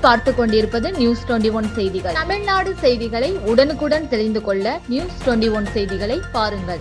பார்த்து கொண்டிருப்பது news twenty one செய்திகள். தமிழ்நாடு செய்திகளை உடனுக்குடன் தெரிந்து கொள்ள நியூஸ் டுவெண்டி ஒன் செய்திகளை பாருங்கள்.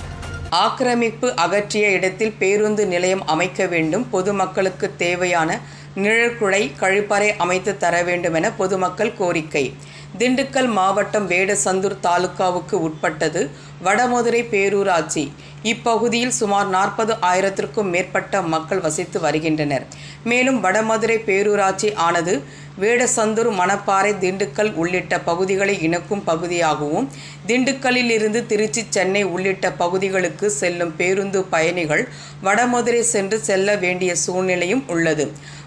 ஆக்கிரமிப்பு அகற்றிய இடத்தில் பேருந்து நிலையம் அமைக்க வேண்டும். பொதுமக்களுக்கு தேவையான நிழற்குழை கழிப்பறை அமைத்து தர வேண்டும் என பொதுமக்கள் கோரிக்கை. திண்டுக்கல் மாவட்டம் வேடசந்தூர் தாலுகாவுக்கு உட்பட்டது வடமதுரை பேரூராட்சி. இப்பகுதியில் சுமார் நாற்பது ஆயிரத்திற்கும் மேற்பட்ட மக்கள் வசித்து வருகின்றனர். மேலும் வடமதுரை பேரூராட்சி ஆனது வேடசந்தூர் மணப்பாறை திண்டுக்கல் உள்ளிட்ட பகுதிகளை இணைக்கும் பகுதியாகவும் திண்டுக்கல்லிலிருந்து திருச்சி சென்னை உள்ளிட்ட பகுதிகளுக்கு செல்லும் பேருந்து பயணிகள் வடமதுரை சென்று செல்ல வேண்டிய சூழ்நிலையும் உள்ளது.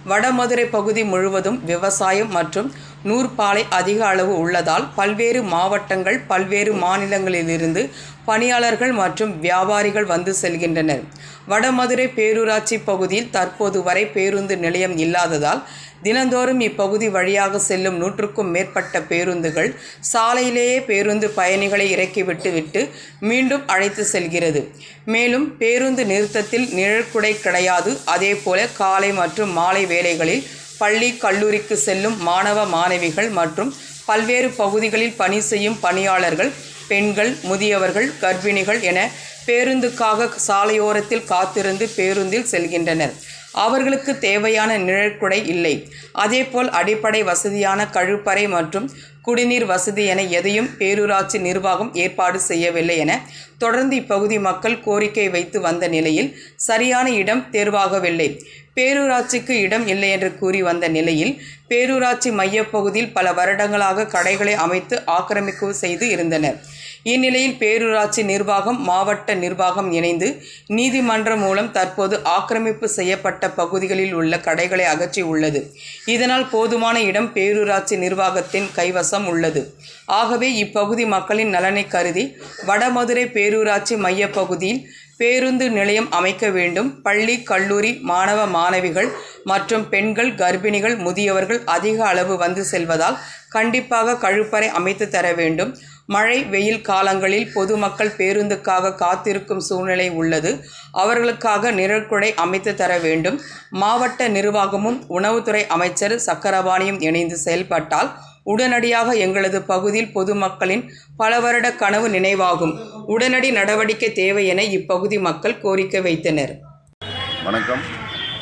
வடமதுரை பகுதி முழுவதும் விவசாயம் மற்றும் நூற்பாலை அதிக அளவு உள்ளதால் பல்வேறு மாவட்டங்கள் பல்வேறு மாநிலங்களிலிருந்து பணியாளர்கள் மற்றும் வியாபாரிகள் வந்து செல்கின்றனர். வடமதுரை பேரூராட்சி பகுதியில் தற்போது வரை பேருந்து நிலையம் இல்லாததால் தினந்தோறும் இப்பகுதி வழியாக செல்லும் நூற்றுக்கும் மேற்பட்ட பேருந்துகள் சாலையிலேயே பேருந்து பயணிகளை இறக்கிவிட்டு விட்டு மீண்டும் அழைத்து செல்கிறது. மேலும் பேருந்து நிறுத்தத்தில் நிழற்குடை கிடையாது. அதேபோல காலை மற்றும் மாலை வேளைகளில் பள்ளி கல்லூரிக்கு செல்லும் மாணவ மாணவிகள் மற்றும் பல்வேறு பகுதிகளில் பணி செய்யும் பணியாளர்கள் பெண்கள் முதியவர்கள் கர்ப்பிணிகள் என பேருந்துக்காக சாலையோரத்தில் காத்திருந்து பேருந்தில் செல்கின்றனர். அவர்களுக்கு தேவையான நிழற்குடை இல்லை. அதேபோல் அடிப்படை வசதியான கழிப்பறை மற்றும் குடிநீர் வசதி என எதையும் பேரூராட்சி நிர்வாகம் ஏற்பாடு செய்யவில்லை என தொடர்ந்து இப்பகுதி மக்கள் கோரிக்கை வைத்து வந்த நிலையில் சரியான இடம் தேர்வாகவில்லை. பேரூராட்சிக்கு இடம் இல்லை என்று கூறி வந்த நிலையில் பேரூராட்சி மையப்பகுதியில் பல வருடங்களாக கடைகளை அமைத்து ஆக்கிரமிப்பு செய்து இருந்தனர். இந்நிலையில் பேரூராட்சி நிர்வாகம் மாவட்ட நிர்வாகம் இணைந்து நீதிமன்றம் மூலம் தற்போது ஆக்கிரமிப்பு செய்யப்பட்ட பகுதிகளில் உள்ள கடைகளை அகற்றி உள்ளது. இதனால் போதுமான இடம் பேரூராட்சி நிர்வாகத்தின் கைவசம் உள்ளது. ஆகவே இப்பகுதி மக்களின் நலனை கருதி வடமதுரை பேரூராட்சி மையப்பகுதியில் பேருந்து நிலையம் அமைக்க வேண்டும். பள்ளி கல்லூரி மாணவ மாணவிகள் மற்றும் பெண்கள் கர்ப்பிணிகள் முதியவர்கள் அதிக அளவு வந்து செல்வதால் கண்டிப்பாக கழிப்பறை அமைத்து தர வேண்டும். மழை வெயில் காலங்களில் பொதுமக்கள் பேருந்துக்காக காத்திருக்கும் சூழ்நிலை உள்ளது. அவர்களுக்காக நிழற்குடை அமைத்து தர வேண்டும். மாவட்ட நிர்வாகமும் உணவுத்துறை அமைச்சர் சக்கரபாணியும் இணைந்து செயல்பட்டால் உடனடியாக எங்களது பகுதியில் பொதுமக்களின் பல வருட கனவு நினைவாகும். உடனடி நடவடிக்கை தேவை என இப்பகுதி மக்கள் கோரிக்கை வைத்தனர். வணக்கம்.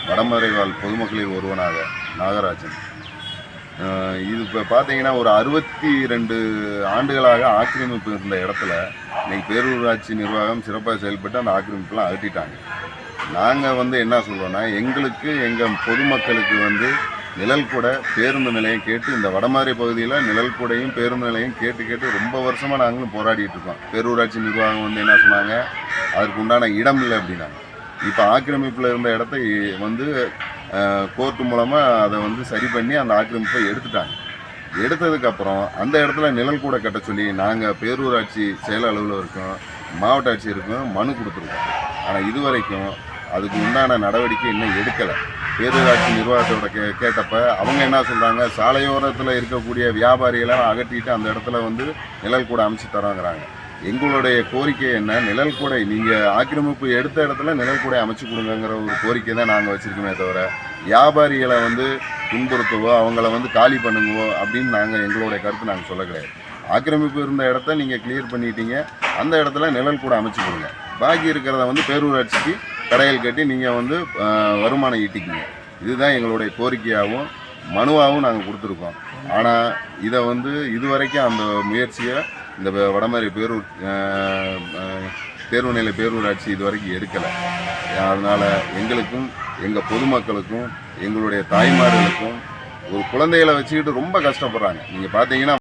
வடமதுரை வாழ் பொதுமக்களில் ஒருவனாக நாகராஜன். இது இப்போ பார்த்தீங்கன்னா ஒரு அறுபத்தி ரெண்டு ஆண்டுகளாக ஆக்கிரமிப்பு இருந்த இடத்துல இன்னைக்கு பேரூராட்சி நிர்வாகம் சிறப்பாக செயல்பட்டு அந்த ஆக்கிரமிப்பெல்லாம் அகட்டிட்டாங்க நாங்கள் வந்து என்ன சொல்கிறோன்னா எங்களுக்கு எங்கள் பொதுமக்களுக்கு வந்து நிழல் கூட பேருந்து நிலையம் கேட்டு இந்த வடமதுரை பகுதியில் நிழல் கூடையும் பேருந்து நிலையம் கேட்டு கேட்டு ரொம்ப வருஷமாக நாங்களும் போராடிட்டு இருக்கோம். பேரூராட்சி நிர்வாகம் வந்து என்ன சொன்னாங்க? அதற்கு உண்டான இடம் இல்லை அப்படின்னாங்க. இப்போ ஆக்கிரமிப்பில் இருந்த இடத்த வந்து கோர்ட்டு மூலமாக அதை வந்து சரி பண்ணி அந்த ஆக்கிரமிப்பை எடுத்துட்டாங்க. எடுத்ததுக்கப்புறம் அந்த இடத்துல நிழல் கூட கட்ட சொல்லி நாங்கள் பேரூராட்சி செயல் அலுவலருக்கும் மாவட்ட ஆட்சியருக்கும் மனு கொடுத்துருக்கோம். ஆனால் இது வரைக்கும் அதுக்கு உண்டான நடவடிக்கை இன்னும் எடுக்கலை. பேரூராட்சி நிர்வாகத்தோட கே கேட்டப்ப அவங்க என்ன சொல்கிறாங்க சாலையோரத்தில் இருக்கக்கூடிய வியாபாரியெல்லாம் அகற்றிட்டு அந்த இடத்துல வந்து நிழல் கூட அமைச்சு தரோங்கிறாங்க. எங்களுடைய கோரிக்கை என்ன? நிழல் கூடை. நீங்கள் ஆக்கிரமிப்பு எடுத்த இடத்துல நிழல் கூடை அமைச்சு கொடுங்கங்கிற ஒரு கோரிக்கை தான் நாங்கள் வச்சுருக்கோமே தவிர வியாபாரிகளை வந்து துன்புறுத்தவோ அவங்கள வந்து காலி பண்ணுங்கவோ அப்படின்னு நாங்கள் எங்களுடைய கருத்து நாங்கள் சொல்ல கிடையாது. ஆக்கிரமிப்பு இருந்த இடத்த நீங்கள் கிளியர் பண்ணிட்டீங்க. அந்த இடத்துல நிழல் கூட அமைச்சு கொடுங்க. பாக்கி இருக்கிறத வந்து பேரூராட்சிக்கு கடைகள் கட்டி நீங்கள் வந்து வருமானம் ஈட்டிக்கிங்க. இதுதான் எங்களுடைய கோரிக்கையாகவும் மனுவாகவும் நாங்கள் கொடுத்துருக்கோம். ஆனால் இதை வந்து இதுவரைக்கும் அந்த முயற்சியை இந்த வ- பேரூர் தேர்வு நிலை பேரூராட்சி இது வரைக்கும் எடுக்கலை. அதனால் எங்களுக்கும் எங்கள் பொதுமக்களுக்கும் எங்களுடைய தாய்மார்களுக்கும் ஒரு குழந்தைகளை வச்சுக்கிட்டு ரொம்ப கஷ்டப்படுறாங்க. நீங்கள் பார்த்தீங்கன்னா